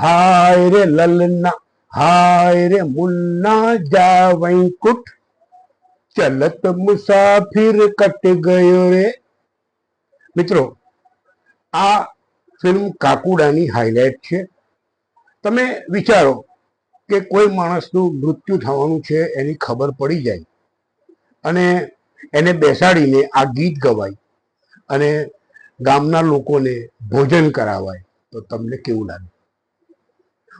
હાય રે લલના હાય રે મુન્ના જા કુટ ચલત મુસાફિર કટ ગયો રે. મિત્રો, આ ફિલ્મ કાકુડાની હાઇલાઇટ છે. તમે વિચારો કે કોઈ માણસનું મૃત્યુ થવાનું છે, એની ખબર પડી જાય. અને એને બેસાડીને આ ગીત ગવાય અને ગામના લોકોને ભોજન કરાવાય. તો તમને કેવું લાગે?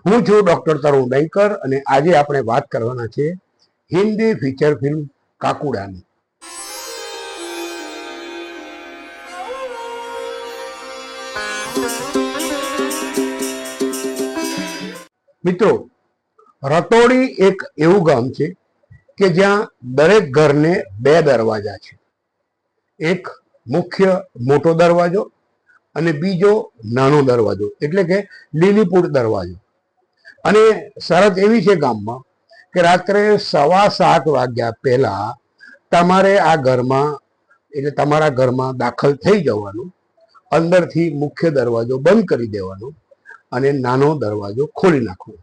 હું છું ડોક્ટર તરુણ બેંકર અને આજે આપણે વાત કરવાના છે હિન્દી ફીચર ફિલ્મ કાકુડાની. મિત્રો, રતોડી એક એવું ગામ છે કે જ્યાં દરેક ઘરને બે દરવાજા છે. એક મુખ્ય મોટો દરવાજો અને બીજો નાનો દરવાજો, એટલે કે લીલીપુર દરવાજો. અને શરત એવી છે ગામમાં કે રાત્રે સવા સાત વાગ્યા પહેલા તમારે આ ઘરમાં, એટલે તમારા ઘરમાં દાખલ થઈ જવાનું, અંદરથી મુખ્ય દરવાજો બંધ કરી દેવાનો અને નાનો દરવાજો ખોલી નાખવો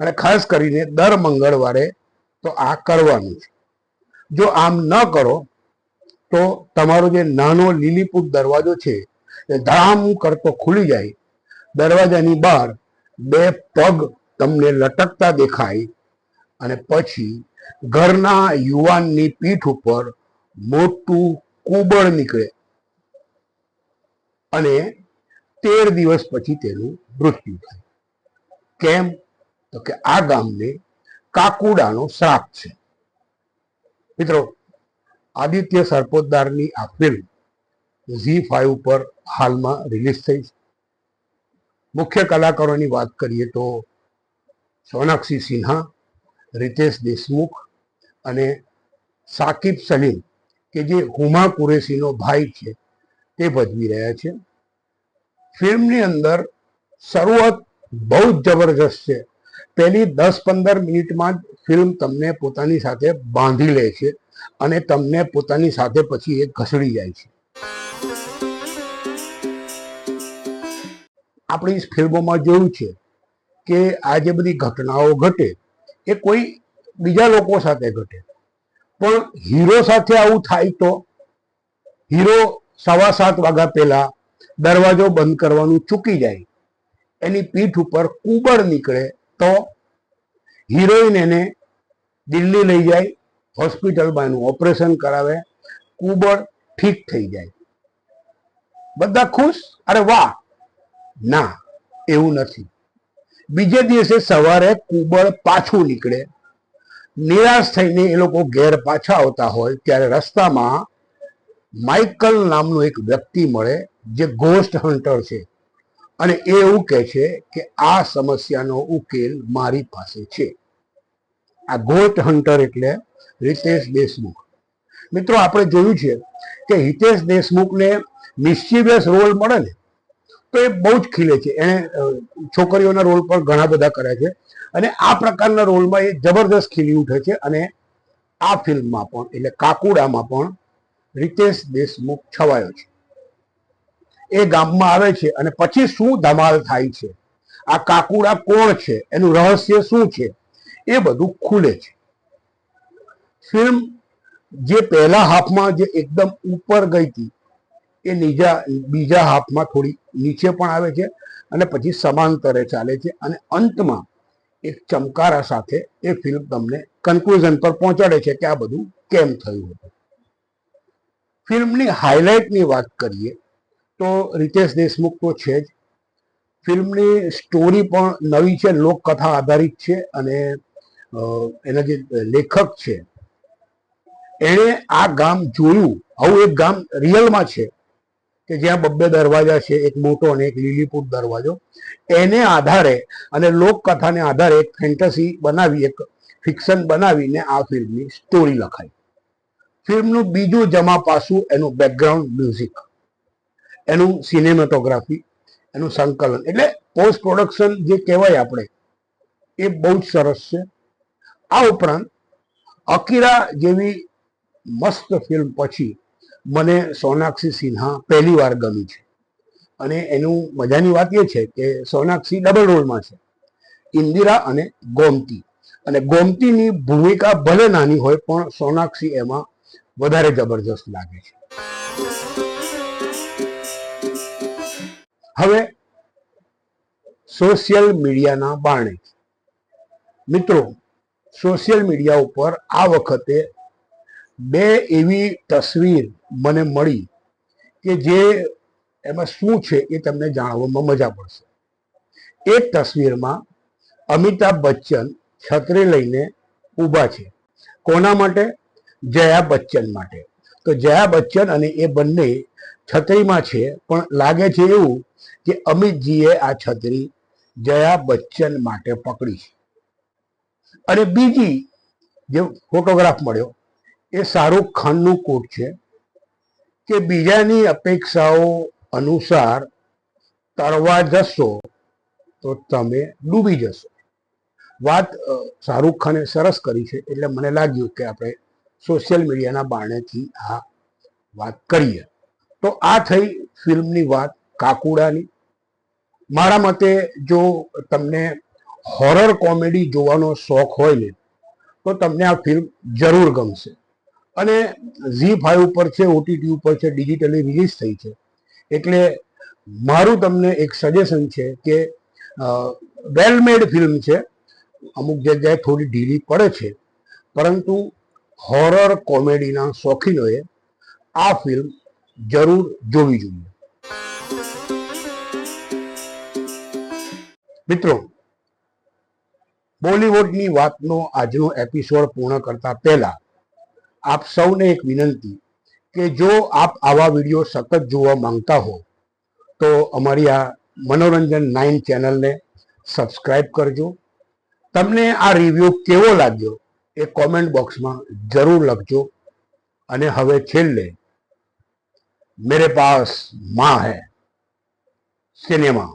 અને ખાસ કરીને દર મંગળવારે તો આ કરવાનું છે. જો આમ ન કરો, તો તમારો જે નાનો લીલીપુટ દરવાજો છે, એ ધડામ કરતો ખુલી જાય. દરવાજાની બહાર બે પગ તમને લટકતા દેખાય અને પછી ઘરના યુવાનની પીઠ ઉપર મોટું કુબળ નીકળે. અને તેર દિવસ પછી તેનું મૃત્યુ થાય. કેમ? તો કે આ ગામને કાકુડાનો શ્રાપ છે. મિત્રો, આદિત્ય સરપોતદારની આ ફિલ્મ ઝી ફાઈવ પર હાલમાં રિલીઝ થઈ છે. મુખ્ય કલાકારોની વાત કરીએ તો સોનાક્ષી સિન્હા, રિતેશ દેશમુખ અને સાકિબ સલીમ, કે જે હુમા કુરેશીનો ભાઈ છે, તે ભજવી રહ્યા છે. ફિલ્મની અંદર શરૂઆત બહુ જ જબરજસ્ત છે. પહેલી દસ પંદર મિનિટમાં જ ફિલ્મ તમને પોતાની સાથે બાંધી લે છે અને તમને પોતાની સાથે પછી એ ઘસડી જાય છે. આપણી ફિલ્મોમાં જોયું છે કે આ જે બધી ઘટનાઓ ઘટે એ કોઈ બીજા લોકો સાથે ઘટે. પણ હીરો સાથે આવું થાય તો હીરો સવા સાત વાગ્યા પહેલા દરવાજો બંધ કરવાનું ચૂકી જાય. એની પીઠ ઉપર કુબડ નીકળે તો હિરોઈન એને દિલ્હી લઈ જાય, હોસ્પિટલમાં એનું ઓપરેશન કરાવે કુબડ ઠીક થઈ જાય. બધા ખુશ? અરે વાહ! ના, એવું નથી. બીજે દિવસે સવારે કુબળ પાછું નીકળે. નિરાશ થઈને એ લોકો ઘેર પાછા આવતા હોય ત્યારે રસ્તામાં માઇકલ નામનું એક વ્યક્તિ મળે જે ગોસ્ટ હન્ટર છે. અને એ એવું કહે છે કે આ સમસ્યાનો ઉકેલ મારી પાસે છે. આ ગોસ્ટ હન્ટર એટલે રિતેશ દેશમુખ. મિત્રો, આપણે જોયું છે કે હિતેશ દેશમુખને મિસ્ચીવિયસ રોલ મળે ને તો એ બહુ જ ખીલે છે. એણે છોકરીઓના રોલ પણ ઘણા બધા કર્યા છે. અને આ પ્રકારના રોલમાં એ જબરદસ્ત ખીલી ઉઠે છે અને આ ફિલ્મમાં પણ, એટલે કાકુડામાં પણ રિતેશ દેશમુખ છવાયો છે. એ ગામમાં આવે છે અને પછી શું ધમાલ થાય છે? આ કાકુડા કોણ છે? એનું રહસ્ય શું છે? એ બધું ખુલે છે. ફિલ્મ જે પહેલા હાફમાં જે એકદમ ઉપર ગઈ હતી એ નીજા, બીજા હાફમાં થોડી નીચે પણ આવે છે અને પછી સમાંતરે ચાલે છે અને અંતમાં એક ચમકારા સાથે એ ફિલ્મ તમને કન્ક્લુઝન પર પહોંચાડે છે કે આ બધું કેમ થયું હતું. ફિલ્મની હાઇલાઇટની વાત કરીએ તો રિતેશ દેશમુખ તો છે જ. ફિલ્મની સ્ટોરી પણ નવી છે, લોકકથા આધારિત છે અને એના જે લેખક છે, એણે આ ગામ જોયું. આવું એક ગામ રિયલમાં છે. કે જ્યાં બબ્બે દરવાજા છે, એક મોટો અને એક લીલીપુટ દરવાજો. એને આધારે અને લોકકથાને આધારે એક ફેન્ટસી બનાવી, એક ફિક્શન બનાવીને આ ફિલ્મની સ્ટોરી લખાઈ. ફિલ્મનું બીજું જમા પાસું એનું બેકગ્રાઉન્ડ મ્યુઝિક એનું સિનેમેટોગ્રાફી એનું સંકલન. એટલે પોસ્ટ પ્રોડક્શન જે કહેવાય આપણે, એ બહુ જ સરસ છે. આ ઉપરાંત અકીરા જેવી મસ્ત ફિલ્મ પછી મને સોનાક્ષી સિન્હા પહેલી વાર ગમી છે. અને એનું મજાની વાત એ છે કે સોનાક્ષી ડબલ રોલમાં છે. ઇન્દિરા અને ગોમતી. અને ગોમતીની ભૂમિકા ભલે નાની હોય, પણ સોનાક્ષી એમાં વધારે જબરજસ્ત લાગે છે. હવે સોશિયલ મીડિયાના બારણે. મિત્રો સોશિયલ મીડિયા ઉપર આ વખતે બે એવી તસવીર મને મળી કે જે એમાં શું છે એ તમને જાણવામાં મજા પડશે. એક તસવીરમાં અમિતાભ બચ્ચન છત્રી લઈને ઊભા છે. કોના માટે? જયા બચ્ચન માટે. તો જયા બચ્ચન અને એ બંને છત્રીમાં છે, પણ લાગે છે એવું કે અમિતજીએ આ છત્રી જયા બચ્ચન માટે પકડી છે. અને બીજી જે ફોટોગ્રાફ મળ્યો એ શાહરૂખ ખાનનું કોટ છે, કે બીજાની અપેક્ષાઓ અનુસાર તરવા જશો તો તમે ડૂબી જશો. વાત શાહરૂખ ખાને સરસ કરી છે, એટલે મને લાગ્યું કે આપણે સોશિયલ મીડિયાના બારણેથી આ વાત કરીએ. તો આ થઈ ફિલ્મની વાત કાકુડાની. મારા મતે જો તમને હોરર કોમેડી જોવાનો શોખ હોય ને, તો તમને આ ફિલ્મ જરૂર ગમશે. અને ઝી ફાઈવ ઉપર છે ઓટીટી ઉપર છે ડિજિટલી રિલીઝ થઈ છે. એટલે મારું તમને એક સજેશન છે કે વેલમેડ ફિલ્મ છે. અમુક જગ્યાએ થોડી ઢીલી પડે છે. પરંતુ હોરર કોમેડીના શોખીનોએ આ ફિલ્મ જરૂર જોવી જોઈએ. મિત્રો, બોલિવૂડની વાતનો આજનો એપિસોડ પૂર્ણ કરતા પહેલા આપ સૌને એક વિનંતી કે જો આપ આવા વીડિયો સતત જોવા માંગતા હો, તો અમારી આ મનોરંજન નાઇન ચેનલને સબસ્ક્રાઈબ કરજો. તમને આ રિવ્યૂ કેવો લાગ્યો એ કોમેન્ટ બોક્સમાં જરૂર લખજો. અને હવે છેલ્લે, મેરે પાસમાં હૈ, સિનેમા.